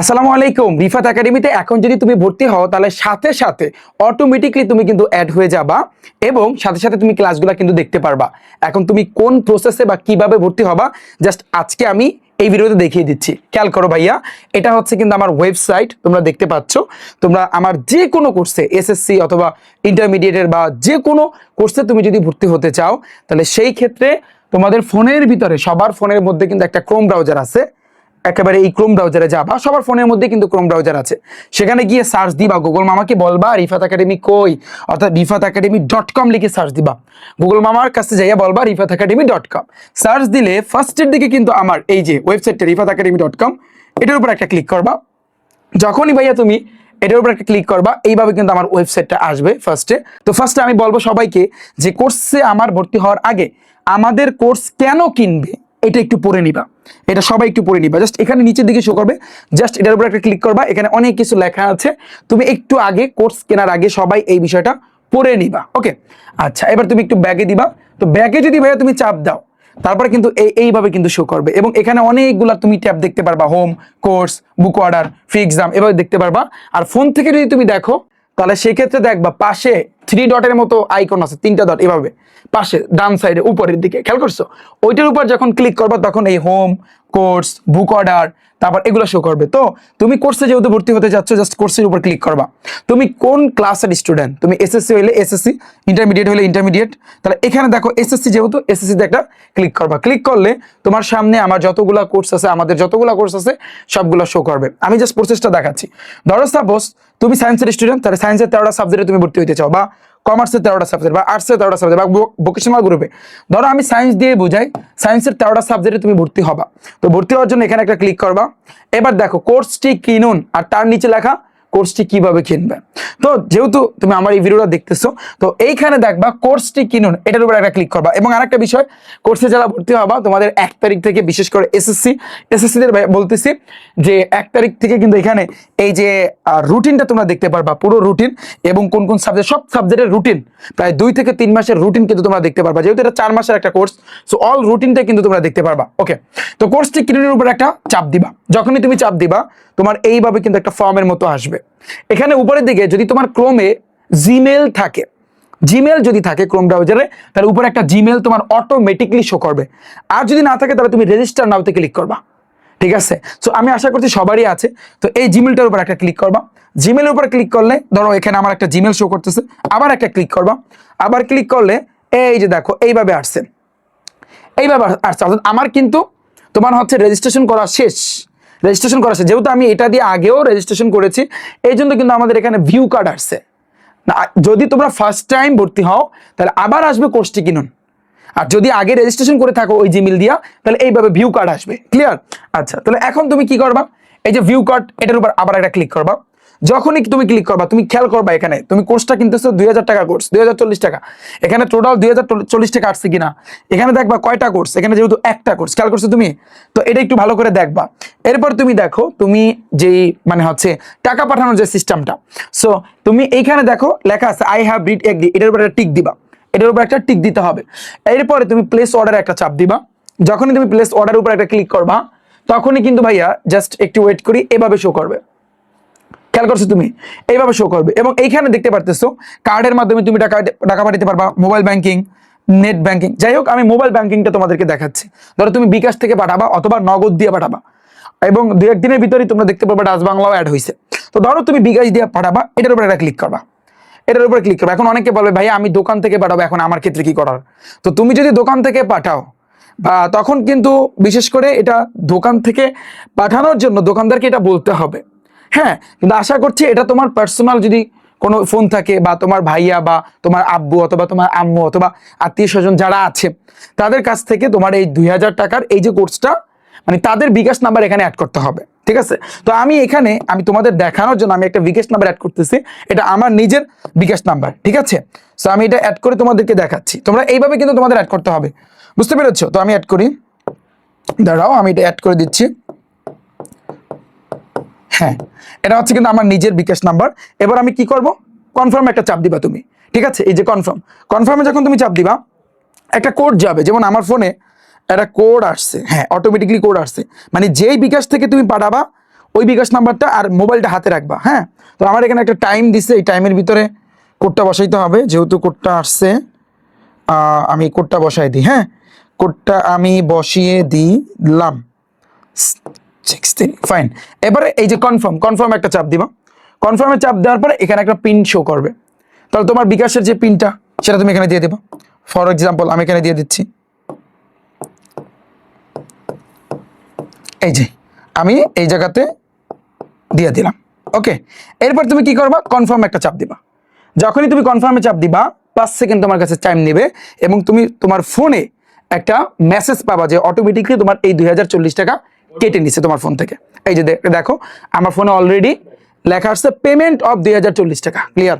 আসসালামু আলাইকুম। রিফাত একাডেমিতে এখন যদি তুমি ভর্তি হও, তাহলে সাথে সাথে অটোমেটিকলি তুমি কিন্তু অ্যাড হয়ে যাবা এবং সাথে সাথে তুমি ক্লাসগুলো কিন্তু দেখতে পারবা। এখন তুমি কোন প্রসেসে বা কীভাবে ভর্তি হবা জাস্ট আজকে আমি এই ভিডিওতে দেখিয়ে দিচ্ছি। খেয়াল করো ভাইয়া, এটা হচ্ছে কিন্তু আমার ওয়েবসাইট তোমরা দেখতে পাচ্ছ। তোমরা আমার যে কোনো কোর্সে এসএসসি অথবা ইন্টারমিডিয়েটের বা যে কোনো কোর্সে তুমি যদি ভর্তি হতে চাও, তাহলে সেই ক্ষেত্রে তোমাদের ফোনের ভিতরে, সবার ফোনের মধ্যে কিন্তু একটা ক্রোম ব্রাউজার আছে। একেবারে এই ক্রোম ব্রাউজারে যাবা সবার ফোনের মধ্যে কিন্তু ক্রোম ব্রাউজার আছে। সেখানে গিয়ে সার্চ দিবা গুগল মামাকে বলবা, রিফাত একাডেমি কই? অর্থাৎ রিফাত একাডেমি ডট কম লিখে সার্চ দিবা। গুগল মামার কাছে যাইয়া বলবা, Rifat academy dot com search দিলে ফার্স্টের দিকে কিন্তু আমার এই যে ওয়েবসাইটটা রিফাত একাডেমি ডট কম এটার উপর একটা ক্লিক করবা। যখনই ভাইয়া তুমি এটার উপর একটা ক্লিক করবা, এইভাবে কিন্তু আমার ওয়েবসাইটটা আসবে ফার্স্টে তো ফার্স্টে আমি বলব সবাইকে যে কোর্সে আমার ভর্তি হওয়ার আগে আমাদের কোর্স কেন কিনবে? এটা একটু পড়ে নিবা। এটা সবাই একটু পড়ে নিবা। জাস্ট এখানে নিচের দিকে শো করবে। জাস্ট এটার উপর একটা ক্লিক করবা। এখানে অনেক কিছু লেখা আছে। তুমি একটু আগে কোর্স কেনার আগে সবাই এই বিষয়টা পড়ে নিবা। ওকে আচ্ছা এবার তুমি একটু ব্যাগে দিবা। তো ব্যাগে যদি ভাইয়া তুমি চাপ দাও, তারপরে কিন্তু এই, এইভাবে কিন্তু শো করবে। এবং এখানে অনেকগুলা তুমি ট্যাব দেখতে পারবা। Home course book order free exam এভাবে দেখতে পারবা। আর ফোন থেকে যদি তুমি দেখো, তাহলে সেক্ষেত্রে দেখবা পাশে থ্রি ডটের মতো আইকন আছে, তিনটা ডট এভাবে। পাশে, ডান সাইডে উপরের দিকে। খেয়াল করছ? ওইটার উপর যখন ক্লিক করবা, তখন এই হোম কোর্স বুক অর্ডার তারপর এগুলো শো করবে। তো তুমি কোর্সে যেহেতু ভর্তি হতে যাচ্ছ জাস্ট কোর্সের উপর ক্লিক করবা। তুমি কোন ক্লাসের স্টুডেন্ট তুমি এসএসসি হলে এসএসসি ইন্টারমিডিয়েট হলে ইন্টারমিডিয়েট তাহলে এখানে দেখো এসএসসি যেহেতু এসএসসিতে একটা ক্লিক করবা। ক্লিক করলে তোমার সামনে আমার যতগুলা কোর্স আছে, আমাদের যতগুলা কোর্স আছে, সবগুলো শো করবে। আমি জাস্ট প্রসেসটা দেখাচ্ছি। ধরো সাপোজ তুমি সায়েন্সের স্টুডেন্ট তাহলে সায়েন্সের তেরোটা সাবজেক্টে তুমি ভর্তি হতে চাও, বা কমার্সের তেরোটা সাবজেক্ট বা আর্টসের তেরোটা সাবজেক্ট বা ভোকেশনাল গ্রুপে ধরো আমি সায়েন্স দিয়ে বোঝাই সায়েন্সের তেরোটা সাবজেক্টে তুমি ভর্তি হবা। তো ভর্তি হওয়ার জন্য এখানে একটা ক্লিক করবা। এবার দেখো কোর্সটি কিনুন আর তার নিচে লেখা কোর্সটি কীভাবে কিনবে তো যেহেতু তুমি আমার এই ভিডিওটা দেখতেছো, তো এইখানে দেখবা কোর্সটি কিনুন, এটার উপর একটা ক্লিক করবা। এবং আরেকটা বিষয়, কোর্সে যারা ভর্তি হবা, তোমাদের এক তারিখ থেকে বিশেষ করে এসএসসি এসএসসিদের বলতেছি যে এক তারিখ থেকে কিন্তু এখানে এই যে রুটিনটা তোমরা দেখতে পারবা, পুরো রুটিন এবং কোন কোন সাবজেক্ট সব সাবজেক্টের রুটিন প্রায় দুই থেকে তিন মাসের রুটিন কিন্তু তোমরা দেখতে পারবা। যেহেতু এটা চার মাসের একটা কোর্স সো অল রুটিনটা কিন্তু তোমরা দেখতে পারবা। ওকে তো কোর্সটি কিনুনের উপর একটা চাপ দিবা। যখনই তুমি চাপ দিবা, তোমার এইভাবে কিন্তু একটা ফর্মের মতো আসবে। এখানে উপরের দিকে যদি তোমার ক্রোমে জিমেল থাকে জিমেল যদি থাকে ক্রোম ব্রাউজারে তাহলে উপরে একটা জিমেল তোমার অটোমেটিকলি শো করবে। আর যদি না থাকে, তাহলে তুমি রেজিস্টার নাওতে ক্লিক করবা। ঠিক আছে? সো আমি আশা করছি সবারই আছে। তো এই জিমেলটার উপর একটা ক্লিক করবা। জিমেলের উপর ক্লিক করলে, ধরো এখানে আমার একটা জিমেল শো করতেছে, আবার একটা ক্লিক করবা। আবার ক্লিক করলে, এই যে দেখো, এইভাবে আসছে। এইভাবে আসছে। অর্থাৎ আমার কিন্তু তোমার হচ্ছে রেজিস্ট্রেশন করা শেষ। রেজিস্ট্রেশন করা আছে। যেহেতু আমি এটা দিয়ে আগেও রেজিস্ট্রেশন করেছি এই জন্য কিন্তু আমাদের এখানে ভিউ কার্ড আসছে। না, যদি তোমরা ফার্স্ট টাইম ভর্তি হও, তাহলে আবার আসবে কোর্সটি কিনুন। আর যদি আগে রেজিস্ট্রেশন করে থাকো ওই জিমেল দিয়া, তাহলে এইভাবে ভিউ কার্ড আসবে। ক্লিয়ার আচ্ছা তাহলে এখন তুমি কি করবা? এই যে ভিউ কার্ড এটার উপর আবার একটা ক্লিক করবা। যখনই তুমি ক্লিক করবা, তুমি খেয়াল করবা এখানে, তুমি কোর্সটা কিনতেছো দুই হাজার টাকা কোর্স দুই হাজার চল্লিশ টাকা। এখানে টোটাল দুই হাজার চল্লিশ টাকা আসছে কিনা? এখানে দেখবা কয়টা কোর্স এখানে যেহেতু একটা কোর্স খেয়াল করছ তুমি? তো এটা একটু ভালো করে দেখবা। এরপর তুমি দেখো, তুমি যেই মানে হচ্ছে টাকা পাঠানোর যে সিস্টেমটা সো তুমি এইখানে দেখো, লেখা আছে আই হ্যাভ রিড এগ্রি এটার উপর একটা টিক দিবা। এটার উপর একটা টিক দিতে হবে। এরপরে তুমি প্লেস অর্ডার একটা চাপ দিবা। যখনই তুমি প্লেস অর্ডার উপর একটা ক্লিক করবা, তখনই কিন্তু ভাইয়া জাস্ট একটু ওয়েট করি, এভাবে শো করবে। খেয়াল করছ তুমি? এইভাবে শো করবে। এবং এইখানে দেখতে পারতেছো কার্ডের মাধ্যমে তুমি টাকা টাকা পাঠাতে পারবা মোবাইল ব্যাংকিং নেট ব্যাংকিং যাই হোক, আমি মোবাইল ব্যাংকিংটা তোমাদেরকে দেখাচ্ছি। ধরো তুমি বিকাশ থেকে পাঠাবা অথবা নগদ দিয়ে পাঠাবা। এবং দু একদিনের ভিতরেই তোমরা দেখতে পারবা ডাচ বাংলাও অ্যাড হয়েছে তো ধরো তুমি বিকাশ দিয়ে পাঠাবা, এটার উপরে একটা ক্লিক করবা। এটার উপরে ক্লিক করবে। এখন অনেকে বলবে ভাই আমি দোকান থেকে পাঠাবো, এখন আমার ক্ষেত্রে কি করার? তো তুমি যদি দোকান থেকে পাঠাও, বা তখন কিন্তু বিশেষ করে এটা দোকান থেকে পাঠানোর জন্য দোকানদারকে এটা বলতে হবে। হ্যাঁ কিন্তু আশা করছি এটা তোমার পার্সোনাল যদি কোনো ফোন থাকে বা তোমার ভাইয়া বা তোমার আব্বু অথবা তোমার আম্মু অথবা আত্মীয় স্বজন যারা আছে, তাদের কাছ থেকে তোমার এই দুই হাজার টাকার এই যে কোর্সটা মানে তাদের বিকাশ নাম্বার এখানে অ্যাড করতে হবে, ঠিক আছে? তো আমি এখানে, আমি তোমাদের দেখানোর জন্য আমি একটা বিকাশ নাম্বার অ্যাড করতেছি, এটা আমার নিজের বিকাশ নাম্বার ঠিক আছে? সো আমি এটা অ্যাড করে তোমাদেরকে দেখাচ্ছি, তোমরা এইভাবে কিন্তু তোমাদের অ্যাড করতে হবে, বুঝতে পেরেছ? তো আমি অ্যাড করি, দাঁড়াও, আমি এটা অ্যাড করে দিচ্ছি। হ্যাঁ এটা হচ্ছে কিন্তু আমার নিজের বিকাশ নাম্বার। এবার আমি কি করব? কনফার্ম একটা চাপ দিবা তুমি, ঠিক আছে? এই যে কনফার্ম কনফার্মে যখন তুমি চাপ দিবা, একটা কোড যাবে, যেমন আমার ফোনে একটা কোড আসছে হ্যাঁ অটোমেটিকলি কোড আসছে। মানে যেই বিকাশ থেকে তুমি পাঠাবা, ওই বিকাশ নাম্বারটা আর মোবাইলটা হাতে রাখবা হ্যাঁ? তো আমার এখানে একটা টাইম দিছে, এই টাইমের ভিতরে কোডটা বসাইতে হবে। যেহেতু কোডটা আসছে আমি কোডটা বসাই দিই হ্যাঁ? কোডটা আমি বসিয়ে দিলাম। সিক্সটিন ফাইন এবারে এই যে কনফার্ম কনফার্ম একটা চাপ দিবা। কনফার্মে চাপ দেওয়ার পরে এখানে একটা পিন শো করবে। তাহলে তোমার বিকাশের যে পিনটা সেটা তুমি এখানে দিয়ে দেবা। ফর এক্সাম্পল আমি এখানে দিয়ে দিচ্ছি। এই যে, আমি এই জায়গাতে দিয়ে দিলাম। ওকে এরপর তুমি কি করবা? কনফার্ম একটা চাপ দিবা। যখনই তুমি কনফার্মে চাপ দিবা, পাঁচ সেকেন্ড তোমার কাছে টাইম নেবে এবং তুমি তোমার ফোনে একটা মেসেজ পাবা যে অটোমেটিকলি তোমার এই দুই হাজার চল্লিশ টাকা কেটে নিচ্ছে তোমার ফোন থেকে। এই যে দেখো, আমার ফোনে অলরেডি লেখা আসছে পেমেন্ট অফ দুই হাজার চল্লিশ টাকা ক্লিয়ার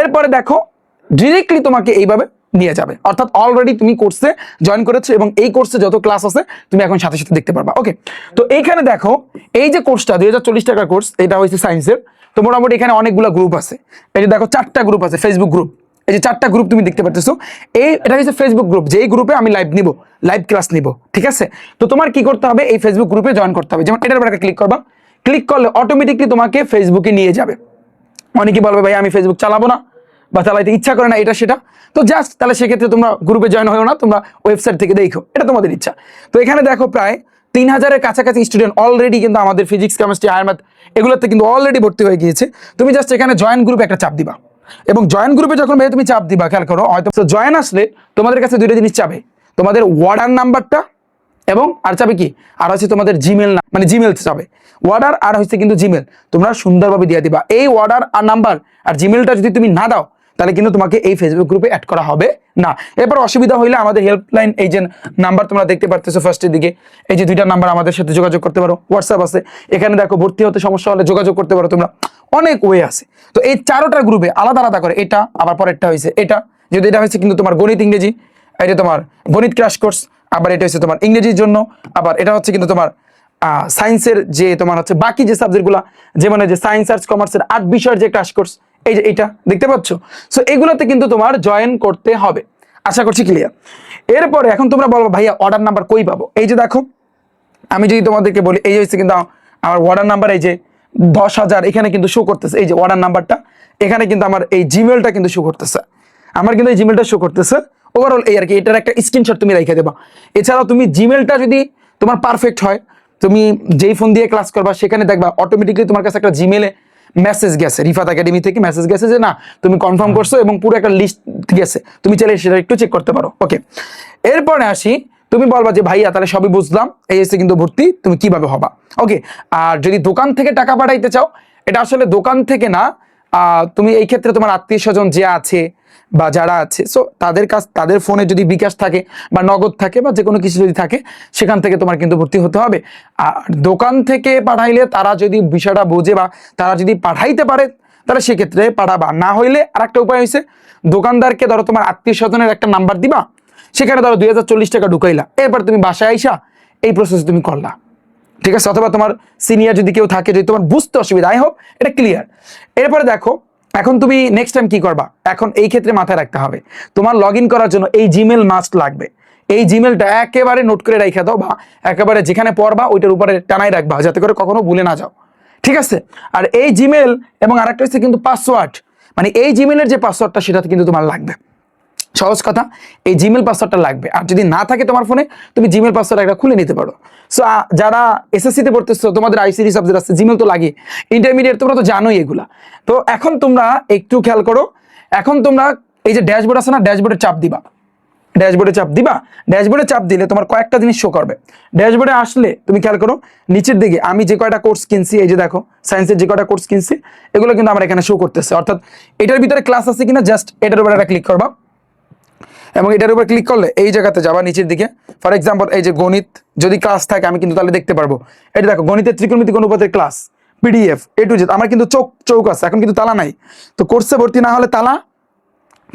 এরপরে দেখো ডিরেক্টলি তোমাকে এইভাবে নিয়ে যাবে। অর্থাৎ অলরেডি তুমি কোর্সে জয়েন করেছ এবং এই কোর্সে যত ক্লাস আছে, তুমি এখন সাথে সাথে দেখতে পারবা। ওকে তো এইখানে দেখো, এই যে কোর্সটা দুই হাজার টাকার কোর্স এটা হচ্ছে সায়েন্সের তো মোটামুটি এখানে অনেকগুলো গ্রুপ আছে। এই যে দেখো, চারটা গ্রুপ আছে ফেসবুক গ্রুপ এই যে চারটা গ্রুপ তুমি দেখতে পাচ্ছ এই এটা হচ্ছে ফেসবুক গ্রুপ যেই গ্রুপে আমি লাইভ নিব লাইভ ক্লাস নিব, ঠিক আছে? তো তোমার কি করতে হবে? এই ফেসবুক গ্রুপে জয়েন করতে হবে। যেমন এটার উপর ক্লিক করবা। ক্লিক করলে অটোমেটিকলি তোমাকে ফেসবুকে নিয়ে যাবে। অনেকে বলবে, ভাই, আমি ফেসবুক চালাবো না বা চালাইতে ইচ্ছা করে না, এটা সেটা। তো জাস্ট তাহলে সেক্ষেত্রে তোমরা গ্রুপে জয়েন হয়েও না, তোমরা ওয়েবসাইট থেকে দেখো, এটা তোমাদের ইচ্ছা। তো এখানে দেখো প্রায় তিন হাজারের কাছাকাছি স্টুডেন্ট অলরেডি কিন্তু আমাদের ফিজিক্স কেমিস্ট্রি আয়ার ম্যাথ এগুলোতে কিন্তু অলরেডি ভর্তি হয়ে গিয়েছে। তুমি জাস্ট এখানে জয়েন গ্রুপে একটা চাপ দিবা। এবং জয়েন গ্রুপে যখন ভাই তুমি চাপ দিবা, খেয়াল করো, হয়তো জয়েন আসলে তোমাদের কাছে দুইটা জিনিস চাবে। তোমাদের ওয়ার্ডার নাম্বারটা এবং আর চাবে কি? আর হচ্ছে তোমাদের জিমেল না মানে জিমেল চাবে। ওয়ার্ডার আর হচ্ছে কিন্তু জিমেল তোমরা সুন্দরভাবে দিয়ে দিবা। এই ওয়ার্ডার আর নাম্বার আর জিমেলটা যদি তুমি না দাও, তাহলে কিন্তু তোমাকে এই ফেসবুক গ্রুপে অ্যাড করা হবে না। এরপর অসুবিধা হইলে আমাদের হেল্পলাইন এই যে নাম্বার তোমরা দেখতে পারতেছো ফার্স্টের দিকে। এই যে দুইটা নাম্বার আমাদের সাথে যোগাযোগ করতে পারো। হোয়াটসঅ্যাপ আছে। এখানে দেখো, ভর্তি হতে সমস্যা হলে যোগাযোগ করতে পারো তোমরা। অনেক ওয়ে আছে। তো এই চারোটা গ্রুপে আলাদা আলাদা করে, এটা, আবার পরেরটা হয়েছে এটা। যদি এটা হয়েছে কিন্তু তোমার গণিত, ইংরেজি, এটা তোমার গণিত ক্রাশ কোর্স আবার এটা হচ্ছে তোমার ইংরেজির জন্য, আবার এটা হচ্ছে কিন্তু তোমার সায়েন্সের যে তোমার হচ্ছে বাকি যে সাবজেক্টগুলো যেমন যে সায়েন্স আর্টস কমার্সের আট বিষয়ের যে ক্রাশ কোর্স এই যে এইটা, দেখতে পাচ্ছ? সো এগুলোতে কিন্তু তোমার জয়েন করতে হবে। আশা করছি ক্লিয়ার এরপরে এখন তোমরা বলব ভাইয়া অর্ডার নাম্বার কই পাবো? এই যে দেখো, আমি যদি তোমাদেরকে বলি, এই হচ্ছে কিন্তু আমার অর্ডার নাম্বার এই যে দশ হাজার, এখানে কিন্তু শো করতেছে। এই যে অর্ডার নাম্বারটা এখানে কিন্তু আমার এই জিমেলটা কিন্তু শো করতেছে। আমার কিন্তু এই জিমেলটা শো করতেছে। ওভারঅল এই আর কি, এটার একটা স্ক্রিনশট তুমি রেখে দেবা। এছাড়াও তুমি জিমেলটা যদি তোমার পারফেক্ট হয়, তুমি যেই ফোন দিয়ে ক্লাস করবা, সেখানে দেখবা অটোমেটিকলি তোমার কাছে একটা জিমেলে মেসেজ গেছে। রিফাত একাডেমি থেকে মেসেজ গেছে যে, না, তুমি কনফার্ম করছ এবং পুরো একটা লিস্ট গেছে। তুমি চাইলে সেটা একটু চেক করতে পারো। ওকে এরপরে আসি তুমি বলবা যে, ভাইয়া, তাহলে সবই বুঝলাম। এই এসে কিন্তু ভর্তি, তুমি কীভাবে হবা? ওকে আর যদি দোকান থেকে টাকা পাঠাইতে চাও, এটা আসলে দোকান থেকে না তুমি এই ক্ষেত্রে তোমার আত্মীয় স্বজন যে আছে বা যারা আছে সো তাদের কাছ, তাদের ফোনে যদি বিকাশ থাকে বা নগদ থাকে বা যে কোনো কিছু যদি থাকে, সেখান থেকে তোমার কিন্তু ভর্তি হতে হবে। আর দোকান থেকে পাঠাইলে তারা যদি বিষয়টা বোঝে বা তারা যদি পাঠাইতে পারে, তাহলে সেক্ষেত্রে পাঠাবা। না হইলে আর একটা উপায় হয়েছে দোকানদারকে ধরো তোমার আত্মীয় স্বজনের একটা নাম্বার দিবা সেখানে ধরো দুই হাজার চল্লিশ টাকা ঢুকাইলা। এরপর তুমি বাসায় আইসা এই প্রসেস তুমি করলা। ঠিক আছে? অথবা তোমার সিনিয়র যদি কেউ থাকে, যদি তোমার বুঝতে অসুবিধা, আই হোক এটা ক্লিয়ার এরপরে দেখো, এখন তুমি নেক্সট টাইম কি করবা? এখন এই ক্ষেত্রে মাথায় রাখতে হবে। তোমার লগ করার জন্য এই জিমেল মাস্ট লাগবে। এই জিমেলটা একেবারে নোট করে রেখে দাও বা একেবারে যেখানে পড়বা, ওইটার উপরে টানাই রাখবা, যাতে করে কখনো ভুলে না যাও। ঠিক আছে? আর এই জিমেল এবং আরেকটা হচ্ছে কিন্তু পাসওয়ার্ড মানে এই জিমেলের যে পাসওয়ার্ডটা সেটাতে কিন্তু তোমার লাগবে। সহজ কথা, এই জিমেল পাসওয়ার্ডটা লাগবে। আর যদি না থাকে তোমার ফোনে তুমি জিমেল পাসওয়ার্ড একটা খুলে নিতে পারো। সো যারা এসএসসিতে পড়তেছো, তোমাদের আইসিডি সাবজেক্ট আছে জিমেল তো লাগে ইন্টারমিডিয়েট তোমরা তো জানোই এগুলা। তো এখন তোমরা একটু খেয়াল করো, এখন তোমরা এই যে ড্যাশবোর্ড আছে না ড্যাশবোর্ডে চাপ দিবা। ড্যাশবোর্ডে চাপ দিবা ড্যাশবোর্ডে চাপ দিলে তোমার কয়েকটা জিনিস শো করবে। ড্যাশবোর্ডে আসলে তুমি খেয়াল করো, নিচের দিকে আমি যে কয়টা কোর্স কিনছি, এই যে দেখো সায়েন্সের যে কয়টা কোর্স কিনছি, এগুলো কিন্তু আমার এখানে শো করতেছে। অর্থাৎ এটার ভিতরে ক্লাস আছে কিনা জাস্ট এটার উপরে একটা ক্লিক করবা। এবং এটার উপর ক্লিক করলে এই জায়গাতে যাবা নিচের দিকে। ফর এক্সাম্পল এই যে গণিত যদি ক্লাস থাকে, আমি কিন্তু তাহলে দেখতে পারব। এটা দেখো, গণিতের ত্রিকোণমিতিক অনুপাতের class PDF A to Z আমার কিন্তু চোখ চৌক আছে, এখন কিন্তু তালা নাই। তো কোর্সে ভর্তি না হলে তালা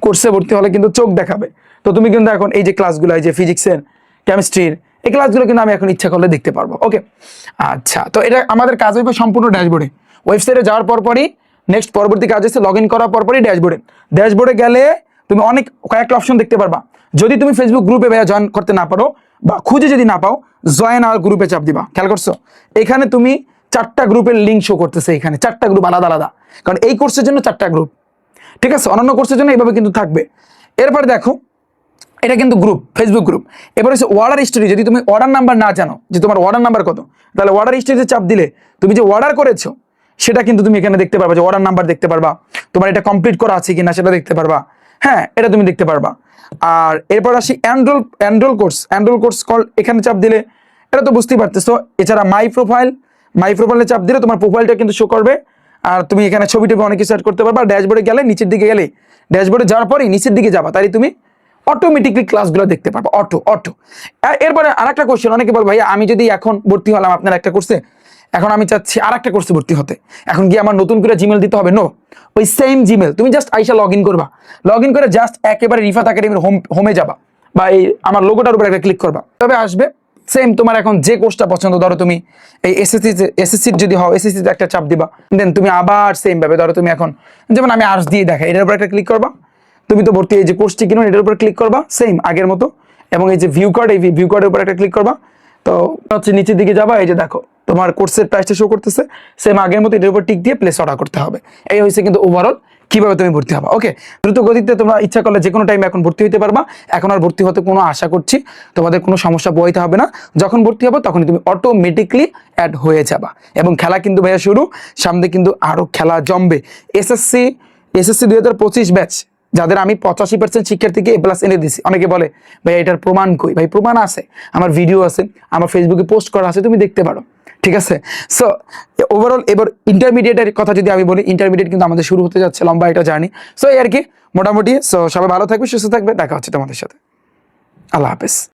কোর্সে ভর্তি হলে কিন্তু চোখ দেখাবে। তো তুমি কিন্তু এখন এই যে ক্লাসগুলো এই যে ফিজিক্সের কেমিস্ট্রির এই ক্লাসগুলো কিন্তু আমি এখন ইচ্ছা করলে দেখতে পারব ওকে আচ্ছা তো এটা আমাদের কাজ হইবে সম্পূর্ণ ড্যাশবোর্ডে। ওয়েবসাইটে যাওয়ার পরপরই নেক্সট পরবর্তী কাজ হচ্ছে লগ ইন করার পরপরই ড্যাশবোর্ডে ড্যাশবোর্ডে গেলে তুমি অনেক কয়েকটা অপশন দেখতে পারবা। যদি তুমি ফেসবুক গ্রুপে ভাইয়া জয়েন করতে না পারো বা খুঁজে যদি না পাও জয়েন আর গ্রুপে চাপ দিবা। খেয়াল করছ? এখানে তুমি চারটা গ্রুপের লিঙ্ক শো করতেছে এখানে। চারটা গ্রুপ আলাদা আলাদা। কারণ এই কোর্সের জন্য চারটা গ্রুপ ঠিক আছে? অন্যান্য কোর্সের জন্য এইভাবে কিন্তু থাকবে। এরপরে দেখো, এটা কিন্তু গ্রুপ ফেসবুক গ্রুপ এবার হচ্ছে অর্ডার হিস্টোরি যদি তুমি অর্ডার নাম্বার না জানো, যে তোমার অর্ডার নাম্বার কত, তাহলে অর্ডার হিস্টোরিতে চাপ দিলে তুমি যে অর্ডার করেছ, সেটা কিন্তু তুমি এখানে দেখতে পারবা, যে অর্ডার নাম্বার দেখতে পারবা। তোমার এটা কমপ্লিট করা আছে কিনা সেটা দেখতে পারবা। হ্যাঁ এটা তুমি দেখতে পারবা। আর এরপর আসি enroll enroll course enroll course call এখানে চাপ দিলে, এটা তো বুঝতেই পারতেছো। এছাড়া মাই প্রোফাইল মাই প্রোফাইলে চাপ দিলে তোমার প্রোফাইলটা কিন্তু শো করবে। আর তুমি এখানে ছবি টবি অনেক কিছু add করতে পারবা। ড্যাশবোর্ডে গেলে, নিচের দিকে গেলে ড্যাশবোর্ডে যাওয়ার পরেই নিচের দিকে যাবা। তাই তুমি অটোমেটিকলি ক্লাসগুলো দেখতে পারব। অটো অটো এরপরে আরেকটা কোশ্চেন অনেকে বল, ভাইয়া, আমি যদি এখন ভর্তি হলাম আপনার একটা কোর্সে এখন আমি চাচ্ছি আর একটা কোর্সে ভর্তি হতে। এখন কি আমার নতুন করে জিমেল দিতে হবে? নো ওই সেম জিমেল তুমি জাস্ট আইসা লগ ইন করবা। লগ ইন করে জাস্ট একেবারে রিফাত একাডেমির হোম হোমে যাবা। বা এই আমার লোগোটার উপর একটা ক্লিক করবা। তবে আসবে সেম তোমার এখন যে কোর্সটা পছন্দ, ধরো তুমি এই এসএসসি এসএসসির যদি হও এসএসসিতে একটা চাপ দিবা। দেন তুমি আবার সেম ভাবে ধরো তুমি এখন, যেমন আমি আর্টস দিয়ে দেখাই, এটার উপর একটা ক্লিক করবা। তুমি তো ভর্তি এই যে কোর্সটি কিনো, এটার উপর ক্লিক করবা সেম আগের মতো। এবং এই যে ভিউ কার্ড এই ভিউ কার্ডের উপর একটা ক্লিক করবা। তো হচ্ছে নিচের দিকে যাবা, এই যে দেখো। তোমার কোর্সের প্রাইসটা শো করতেছে সেম আগের মতো এটার উপর টিক দিয়ে প্লেস অর্ডার করতে হবে। এই হয়েছে কিন্তু ওভারঅল কীভাবে তুমি ভর্তি হবা ওকে দ্রুত গতিতে তোমরা ইচ্ছা করলে যে কোনো টাইমে এখন ভর্তি হতে পারবা। এখন আর ভর্তি হতে কোনো আশা করছি, তোমাদের কোনো সমস্যা পোহাইতে হবে না। যখন ভর্তি হবে তখন তুমি অটোমেটিকলি অ্যাড হয়ে যাবা। এবং খেলা কিন্তু ভাইয়া শুরু, সামনে কিন্তু আরও খেলা জমবে। এসএসসি এসএসসি দুই হাজার পঁচিশ ব্যাচ যাদের আমি পঁচাশি পার্সেন্ট শিক্ষার্থীকে এ প্লাস এনে দিছি। অনেকে বলে ভাই এটার প্রমাণ কই? ভাই, প্রমাণ আছে, আমার ভিডিও আছে, আমার ফেসবুকে পোস্ট করা আছে, তুমি দেখতে পারো। ঠিক আছে? সো ওভারঅল এবার ইন্টারমিডিয়েটের কথা যদি আমি বলি ইন্টারমিডিয়েট কিন্তু আমাদের শুরু হতে যাচ্ছে লম্বা একটা জার্নি সো এই আর কি, মোটামুটি সো সবাই ভালো থাকবে, সুস্থ থাকবে, দেখা হচ্ছে তোমাদের সাথে। আল্লাহ হাফেজ।